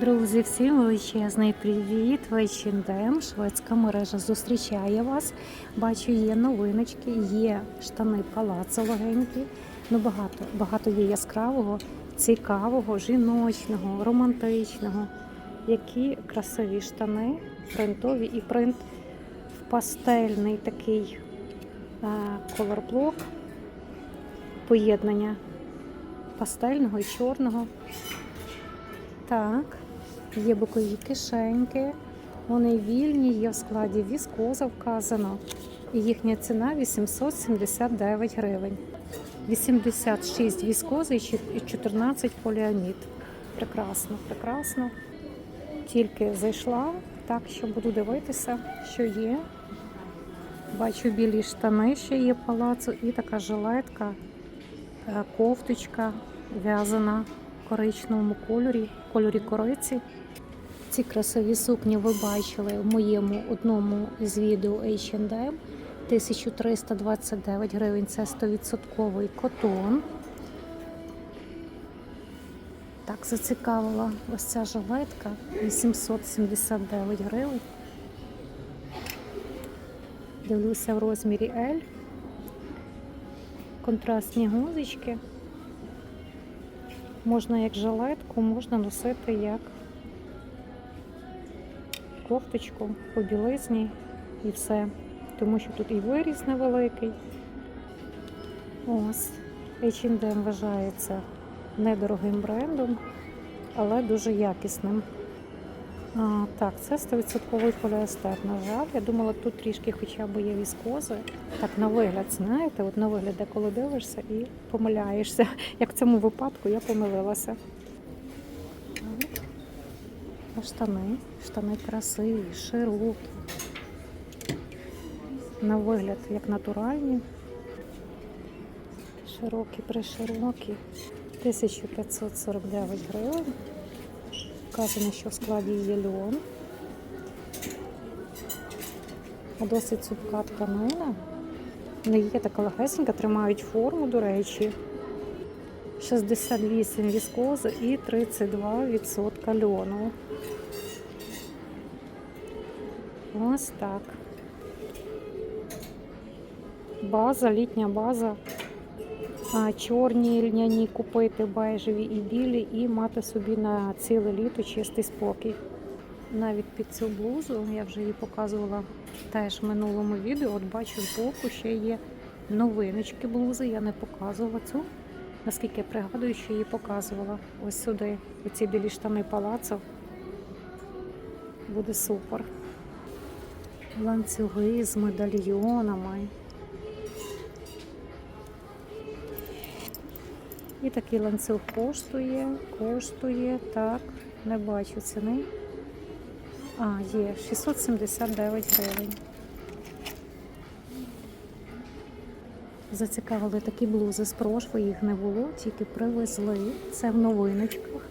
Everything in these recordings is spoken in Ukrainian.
Друзі, всім величезний привіт! H&M, шведська мережа зустрічає вас. Бачу, є новиночки, є штани палацо легенькі. Ну багато, багато є яскравого, цікавого, жіночного, романтичного. Які красиві штани, принтові і принт в пастельний такий е, колорблок, поєднання пастельного і чорного. Так, є бокові кишеньки, вони вільні, є в складі віскоза вказано. І їхня ціна 879 гривень. 86 віскози і 14 поліамід. Прекрасно, прекрасно. Тільки зайшла, так що буду дивитися, що є. Бачу білі штани, ще є палацу, і така жилетка, е, кофточка в'язана в коричневому кольорі, кольорі кориці. Ці красиві сукні ви бачили в моєму одному із відео H&M. 1329 гривень це 100% котон. Так, зацікавила ось ця жилетка 879 гривень. Дивлюся в розмірі L. Контрастні гузички. Можна як жилетку, можна носити як кофточку по білизні і все. Тому що тут і виріз невеликий. Ось. H&M вважається недорогим брендом, але дуже якісним. А, так, це 100% поліестер. На жаль, я думала, тут трішки хоча б є віскози. Так, на вигляд, знаєте, от на вигляд, коли дивишся і помиляєшся. Як в цьому випадку я помилилася. А штани. Штани красиві, широкі. На вигляд, як натуральні. Широкі, приширокі. 1549 гривень. Вказано, що в складі є льон. Досить цупка тканина. Не є така легесенька, тримають форму, до речі. 68 віскози і 32% льону. Ось так. База, літня база. А, чорні льняні купити бежеві і білі, і мати собі на ціле літо чистий спокій. Навіть під цю блузу, я вже її показувала теж в минулому відео. От бачу збоку ще є новиночки блузи. Я не показувала цю. Наскільки я пригадую, що її показувала. Ось сюди. Оці білі штани палацо. Буде супер. Ланцюги з медальйонами. І такий ланцюг коштує, коштує, так, не бачу ціни. А, є 679 гривень. Зацікавили такі блузи з прошви, їх не було, тільки привезли. Це в новиночках.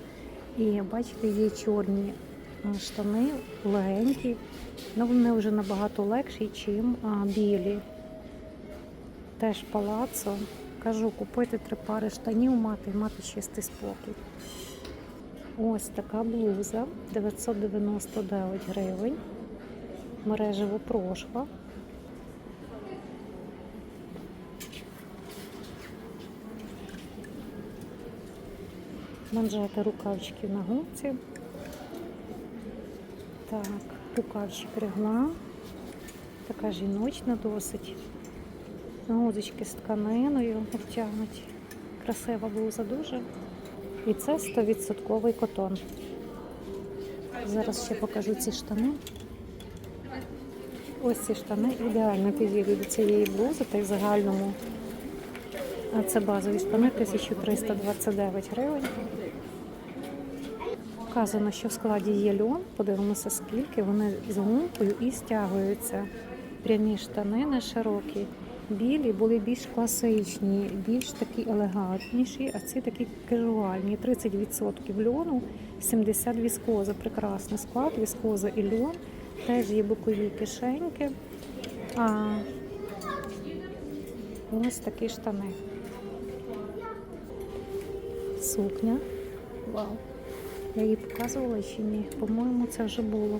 І бачите, є чорні штани, легенькі, але вони вже набагато легші, ніж білі. Теж палацо. Кажу, купити три пари штанів, мати мати чистий спокій. Ось така блуза 999 гривень. Мережево прошва. Манжети рукавчики на губці. Так, рукавчик регла. Така жіночна досить. Гудочки з тканиною обтягнуті. Красива блуза дуже. І це 100% котон. Зараз ще покажу ці штани. Ось ці штани ідеально підійдуть до цієї блузи та й загальному. А це базові штани 1329 гривень. Вказано, що в складі є льон. Подивимося, скільки вони з гумкою і стягуються. Прямі штани не широкі. Білі були більш класичні, більш такі елегантніші, а ці такі кажуальні. 30% льону, 70 віскоза. Прекрасний склад, віскоза і льон. Теж є бокові кишеньки. А ось такі штани. Сукня. Вау. Я її показувала чи ні? По-моєму, це вже було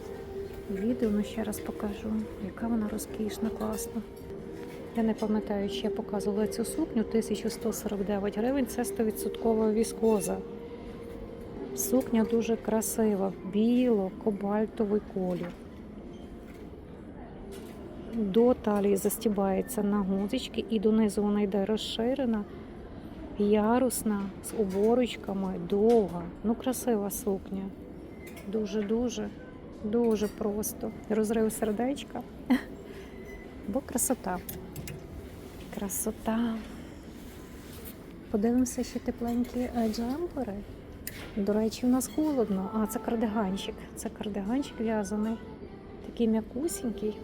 відео, але ще раз покажу, яка вона розкішна, класна. Я не пам'ятаю, чи я показувала цю сукню 1149 гривень. Це 100% віскоза. Сукня дуже красива, біло-кобальтовий колір. До талії застібається на гузички і донизу вона йде розширена, ярусна, з оборочками, довга. Ну, красива сукня. Дуже-дуже, дуже просто. Розрив сердечка. Бо красота. Красота. Подивимося ще тепленькі е, джемпери. До речі, у нас холодно. А, це кардиганчик. Це кардиганчик в'язаний. Такий м'якусінький.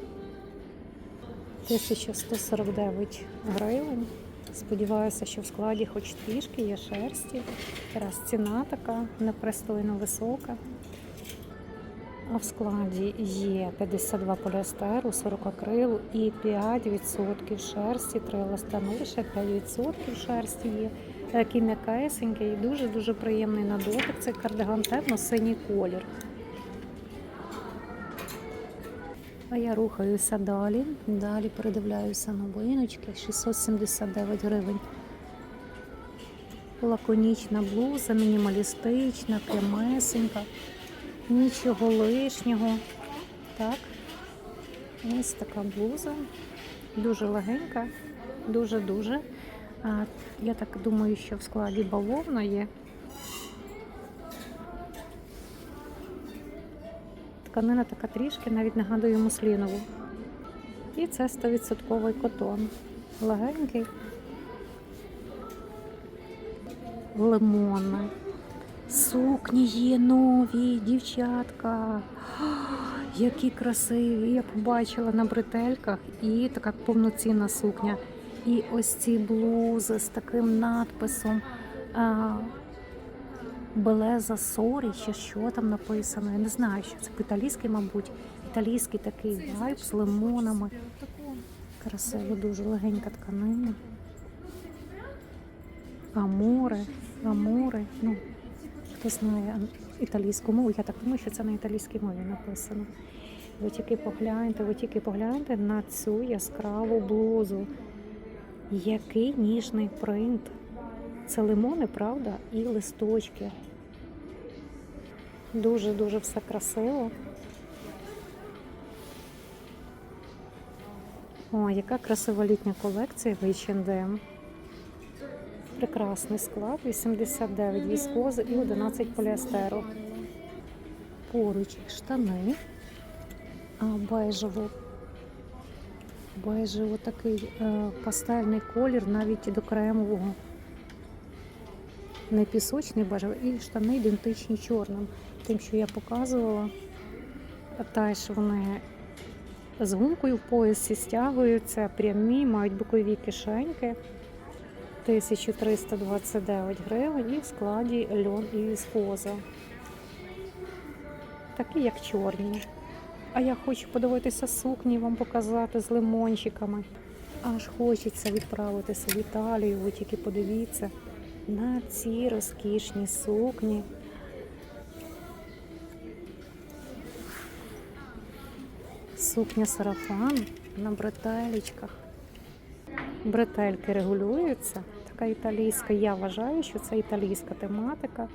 1149 гривень. Сподіваюся, що в складі хоч трішки є шерсті. Раз ціна така непристойно висока. А в складі є 52 поліестеру, 40 акрилу і 5% шерсті. Три еластану лише 5% шерсті є. Такий м'якесенький, дуже-дуже приємний на дотик. Цей кардиган темно-синій колір. А я рухаюся далі. Далі передивляюся новиночки. 679 гривень. Лаконічна блуза, мінімалістична, прямесенька. Нічого лишнього. Так. Ось така блуза. Дуже легенька, дуже-дуже. Я так думаю, що в складі бавовна є. Тканина така трішки, навіть нагадує муслінову. І це 100% котон. Легенький. Лимонний. Сукні є нові, дівчатка. Які красиві. Я побачила на бретельках і така повноцінна сукня. І ось ці блузи з таким надписом Белеза Сорі, чи що там написано. Я не знаю, що це по-італійськи, мабуть. Італійський такий вайб з лимонами. Красиво, дуже легенька тканина. Амури, амури. Ну, хто знає італійську мову, я так думаю, що це на італійській мові написано. Ви тільки погляньте, ви тільки погляньте на цю яскраву блузу. Який ніжний принт. Це лимони, правда, і листочки. Дуже-дуже все красиво. О, яка красива літня колекція в H&M. Прекрасний склад, 89 віскози і 11 поліестеру. Поруч штани, а бежево бежево такий е, пастельний колір навіть до кремового. Не пісочний бежевий, і штани ідентичні чорним. Тим, що я показувала, теж вони з гумкою в поясі стягуються, прямі, мають бокові кишеньки. 1329 гривень і в складі льон і віскоза. Такі, як чорні. А я хочу подивитися сукні, вам показати з лимончиками. Аж хочеться відправитися в Італію. Ви тільки подивіться на ці розкішні сукні. Сукня сарафан на бретелечках. Бретельки регулюються. Така італійська. Я вважаю, що це італійська тематика.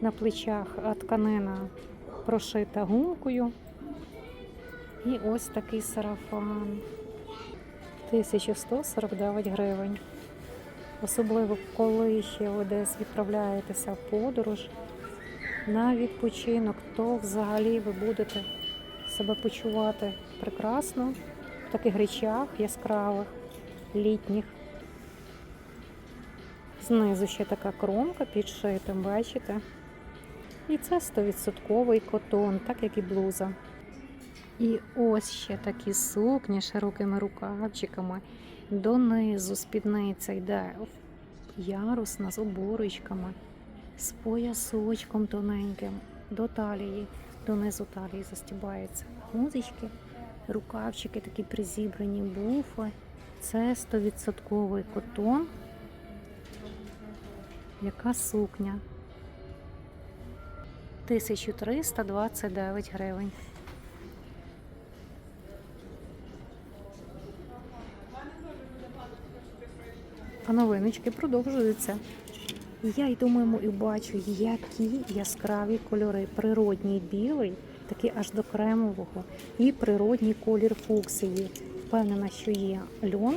На плечах тканина прошита гумкою. І ось такий сарафан. 1149 гривень. Особливо, коли ще ви десь відправляєтеся в подорож на відпочинок, то взагалі ви будете себе почувати прекрасно в таких речах яскравих, літніх. Знизу ще така кромка підшита, бачите? І це 100% котон, так як і блуза. І ось ще такі сукні широкими рукавчиками. Донизу спідниця йде ярусна з оборочками, з поясочком тоненьким до талії, донизу талії застібаються гузички, рукавчики такі призібрані, буфи. Це 100% котон. Яка сукня? 1329 гривень. А новиночки продовжуються. Я й думаю, і бачу, які яскраві кольори. Природній білий, такий аж до кремового, і природній колір фуксії. Впевнена, що є льон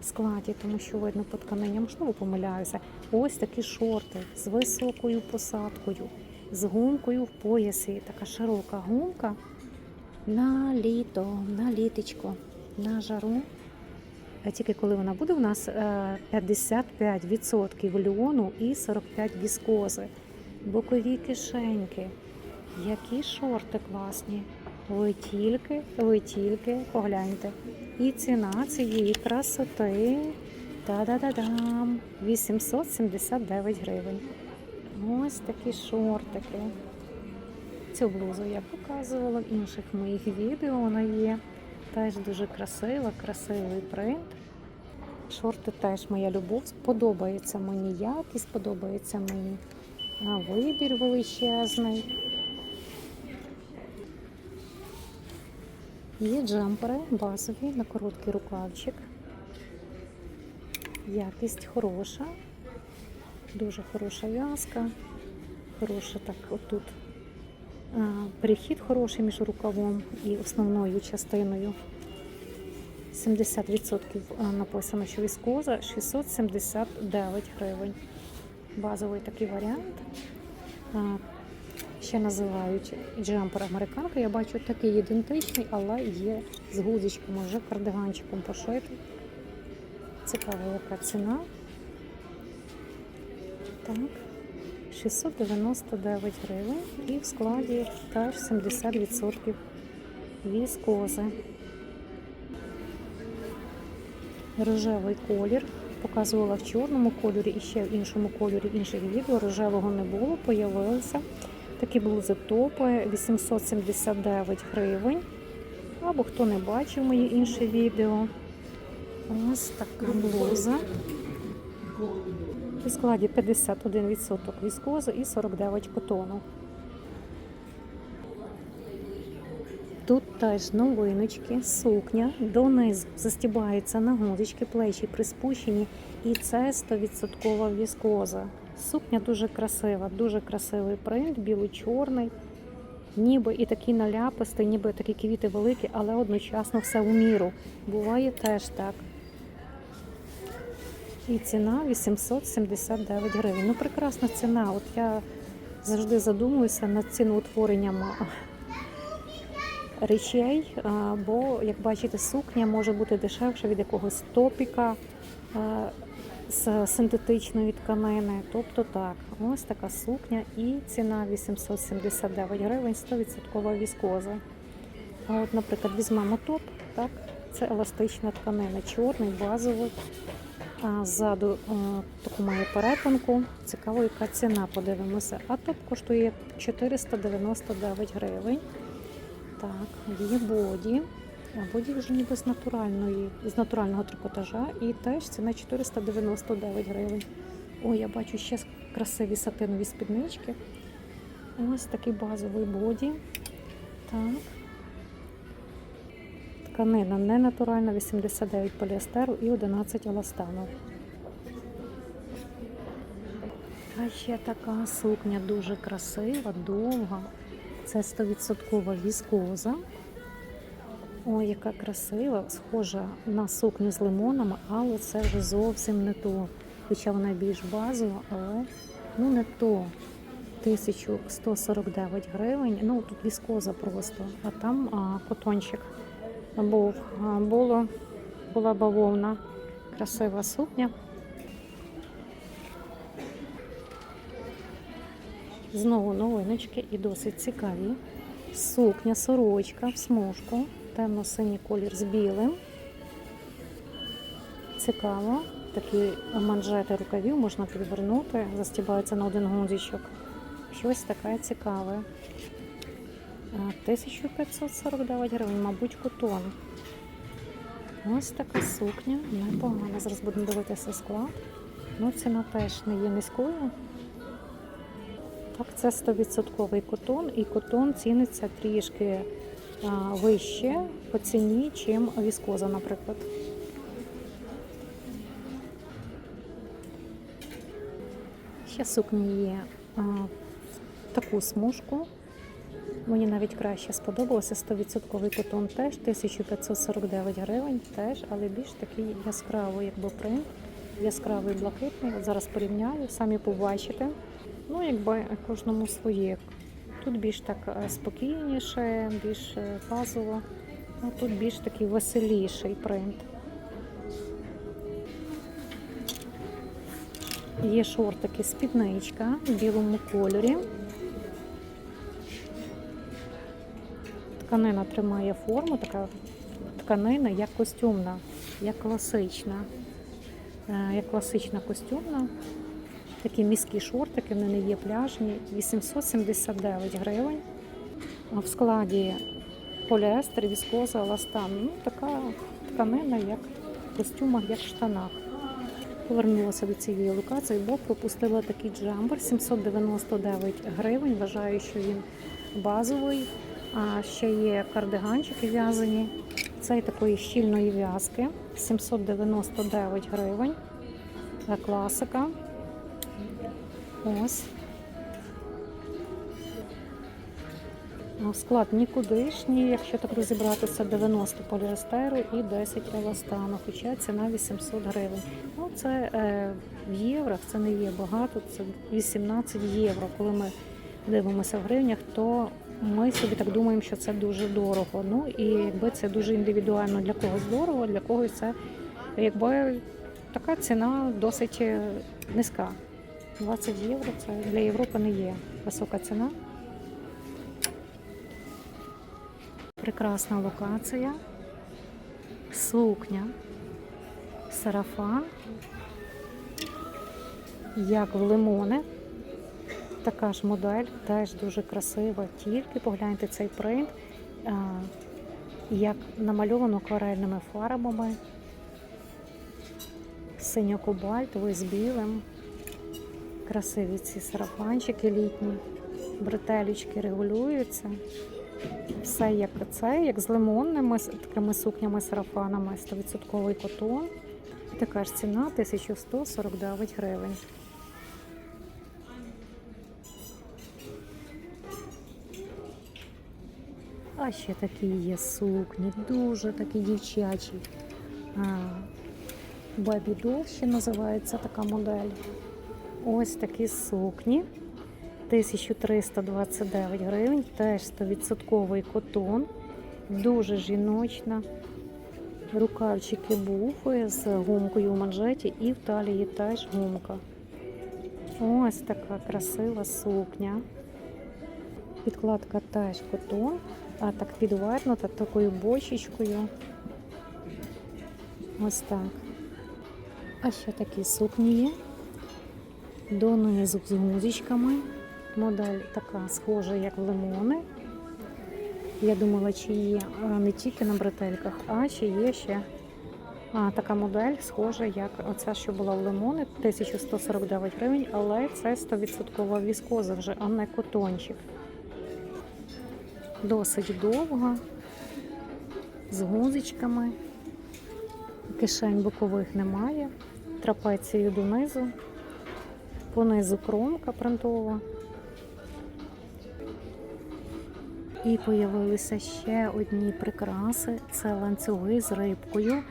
в складі, тому що видно по тканині, можливо, помиляюся. Ось такі шорти з високою посадкою, з гумкою в поясі. Така широка гумка на літо, на літочко, на жару. А тільки коли вона буде, у нас е, 55% льону і 45 віскози. Бокові кишеньки. Які шорти класні. Ви тільки, ви тільки погляньте. І ціна цієї красоти. Та-да-да-дам! 879 гривень. Ось такі шортики. Цю блузу я показувала в інших моїх відео. Вона є. Теж дуже красива, красивий принт. Шорти теж моя любов. Сподобається мені якість, подобається мені вибір величезний. Є джемпери базові на короткий рукавчик. Якість хороша, дуже хороша в'язка, хороша так отут. Перехід хороший між рукавом і основною частиною. 70% написано, що віскоза 679 гривень. Базовий такий варіант. Ще називають джемпер американка. Я бачу такий ідентичний, але є з гудзичком, вже кардиганчиком пошитий. Цікава яка ціна. Так. 699 гривень і в складі теж 70% віскози. Рожевий колір. Показувала в чорному кольорі і ще в іншому кольорі інших відео. Рожевого не було, появилися. Такі блузи топи 879 гривень. Або хто не бачив мої інші відео. Ось така блуза. У складі 51% віскози і 49 котону. Тут теж новиночки, сукня, донизу застібаються на гудочки, плечі приспущені, і це 100% віскоза. Сукня дуже красива, дуже красивий принт, біло-чорний, ніби і такий наляпистий, ніби такі квіти великі, але одночасно все у міру. Буває теж так. І ціна 879 гривень. Ну, прекрасна ціна. От я завжди задумуюся над ціноутворенням речей, бо, як бачите, сукня може бути дешевша від якогось топіка з синтетичної тканини. Тобто так, ось така сукня і ціна 879 гривень, 100% віскоза. От, наприклад, візьмемо топ, так, це еластична тканина, чорний, базовий. Ззаду таку має перетинку. Цікаво, яка ціна, подивимося. А топ коштує 499 гривень. Так, є боді. А боді вже ніби з натуральної, з натурального трикотажа. І теж ціна 499 гривень. Ой, я бачу ще красиві сатинові спіднички. Ось такий базовий боді. Так. Тканина не натуральна, 89 поліестеру і 11 еластану. А ще така сукня дуже красива, довга. Це 100% віскоза. Ой, яка красива, схожа на сукню з лимонами, але це вже зовсім не то. Хоча вона більш базова, але ну не то. 1149 гривень. Ну тут віскоза просто, а там а, котончик був. Було, була бавовна. Красива сукня. Знову новиночки і досить цікаві. Сукня, сорочка в смужку, темно-синій колір з білим. Цікаво. Такі манжети рукавів можна підвернути, застібаються на один гудзичок. Щось таке цікаве. А, 1549 гривень, мабуть, котон. Ось така сукня, непогана. Зараз будемо дивитися склад. Ну, ціна теж не є низькою. Так, це 100% котон, і котон ціниться трішки а, вище по ціні, чим віскоза, наприклад. Ще сукні є а, таку смужку. Мені навіть краще сподобалося 100% котон теж 1549 гривень, теж, але більш такий яскравий, якби принт, яскравий блакитний. От зараз порівняю, самі побачите. Ну, якби кожному своє. Тут більш так е, спокійніше, більш е, базово, а тут більш такий веселіший принт. Є шортики спідничка в білому кольорі. Тканина тримає форму, така тканина як костюмна, як класична. Е, Як класична костюмна. Такі міські шортики, вони не є пляжні, 879 гривень. В складі поліестер, віскоза, еластан. Ну, така тканина, як в костюмах, як в штанах. Повернулася до цієї локації, бо пропустила такий джамбер 799 гривень. Вважаю, що він базовий. А ще є кардиганчики в'язані. Цей такої щільної в'язки 799 гривень. Е, Класика. Ось. Склад нікудишній, якщо так розібратися, 90 поліестеру і 10 еластану, хоча ціна 800 гривень. Ну, це е, в євро, це не є багато, це 18 євро. Коли ми дивимося в гривнях, то ми собі так думаємо, що це дуже дорого. Ну і якби це дуже індивідуально для когось дорого, для когось це якби така ціна досить е, низька. 20 євро це для Європи не є висока ціна. Прекрасна локація, сукня, сарафан, як в лимони. Така ж модель, теж дуже красива. Тільки погляньте цей принт, як намальовано акварельними фарбами, синьо-кобальтовий з білим. Красиві ці сарафанчики літні, бретелечки регулюються. Все як це, як з лимонними такими сукнями сарафанами, 100% котон. Така ж ціна 1149 гривень. Ще такі є сукні, дуже такі дівчачі. Бабі Дол ще називається така модель. Ось такі сукні. 1329 гривень, теж 100% котон, дуже жіночна. Рукавчики буфи з гумкою у манжеті і в талії теж гумка. Ось така красива сукня. Підкладка теж котон, а так підвернута такою бочечкою. Ось так. А ще такі сукні є. Донизу з гузичками. Модель така схожа, як лимони. Я думала, чи є не тільки на бретельках, а чи є ще а, така модель, схожа, як оця, що була в лимони, 1149 гривень, але це 100% віскоза вже, а не котончик. Досить довга, з гузичками. Кишень бокових немає. Трапецію донизу. Понизу кромка принтова. І появилися ще одні прикраси. Це ланцюги з рибкою.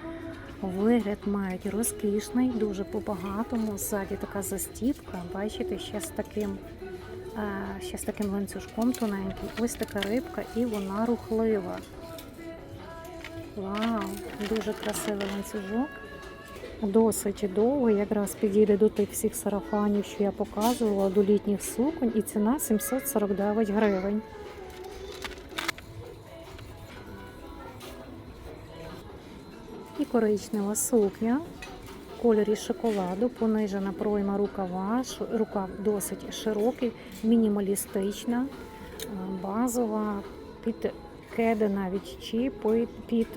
Вигляд мають розкішний, дуже по-багатому. Ззаді така застіпка. Бачите, ще з таким, ще з таким ланцюжком тоненьким. Ось така рибка, і вона рухлива. Вау, дуже красивий ланцюжок. Досить довго, якраз підійде до тих всіх сарафанів, що я показувала, до літніх суконь, і ціна 749 гривень. І коричнева сукня кольорі шоколаду, понижена пройма рукава, рукав досить широкий, мінімалістична, е, базова, під кеди навіть чи під, під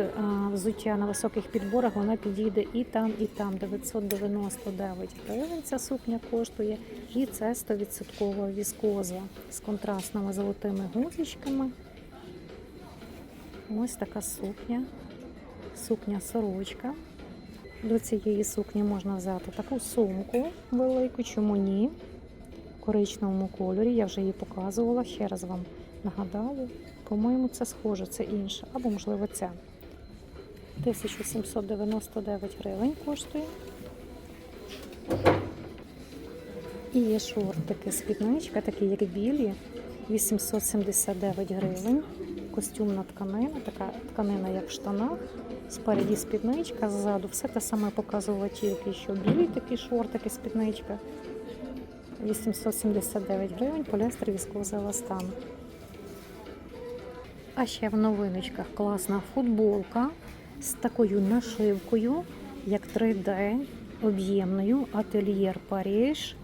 взуття на високих підборах вона підійде і там, і там. 999 гривень ця сукня коштує. І це 100% віскоза з контрастними золотими гузичками. Ось така сукня. Сукня сорочка. До цієї сукні можна взяти таку сумку велику, чому ні? В коричневому кольорі. Я вже її показувала. Ще раз вам нагадаю. По-моєму, це схоже, це інше. Або, можливо, ця. 1799 гривень коштує. І є шортики, спідничка, такі як білі, 879 гривень. Костюмна тканина, така тканина, як в штанах. Спереді спідничка, ззаду все те саме показувала тільки, що білі такі шортики, спідничка. 879 гривень, поліестер віскоза еластан. А ще в новиночках класна футболка з такою нашивкою, як 3D, об'ємною, ательєр Париж.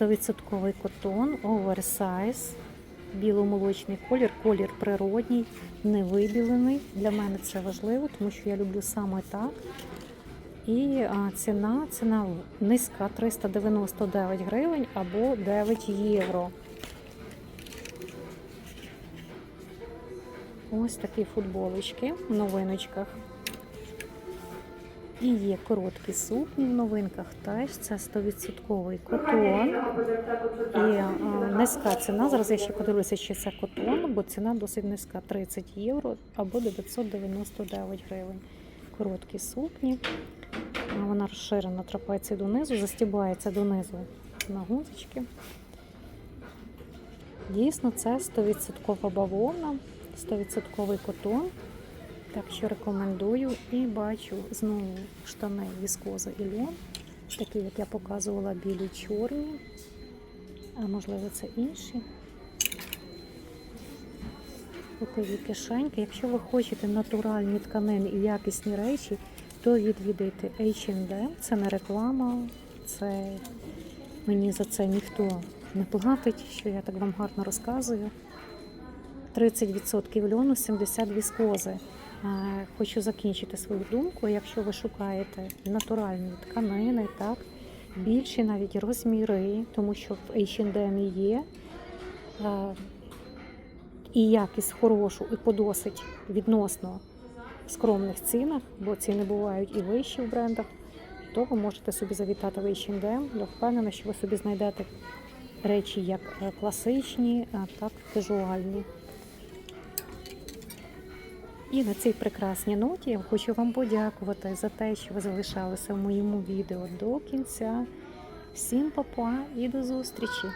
100% котон, оверсайз, біломолочний колір, колір природній, не вибілений. Для мене це важливо, тому що я люблю саме так. І ціна, ціна низька 399 гривень або 9 євро. Ось такі футболочки в новиночках. І є короткі сукні в новинках теж. Це 100% котон. І а, низька ціна. Зараз я ще подивлюся, чи це котон, бо ціна досить низька 30 євро або 999 гривень. Короткі сукні. Вона розширена трапеція донизу, застібається донизу на гузочки. Дійсно, це 100% бавовна, 100% котон. Так що рекомендую і бачу знову штани віскоза і льон, такі, як я показувала, білі чорні, а можливо це інші. Бокові кишеньки. Якщо ви хочете натуральні тканини і якісні речі, то відвідайте H&M. Це не реклама, це мені за це ніхто не платить, що я так вам гарно розказую. 30% льону, 70% віскози. Хочу закінчити свою думку. Якщо ви шукаєте натуральні тканини, так, більші навіть розміри, тому що в H&M є і якість хорошу, і по досить відносно скромних цінах, бо ціни бувають і вищі в брендах, то ви можете собі завітати в H&M. Я впевнена, що ви собі знайдете речі як е, класичні, так і казуальні. І на цій прекрасній ноті я хочу вам подякувати за те, що ви залишалися в моєму відео до кінця. Всім па-па і до зустрічі!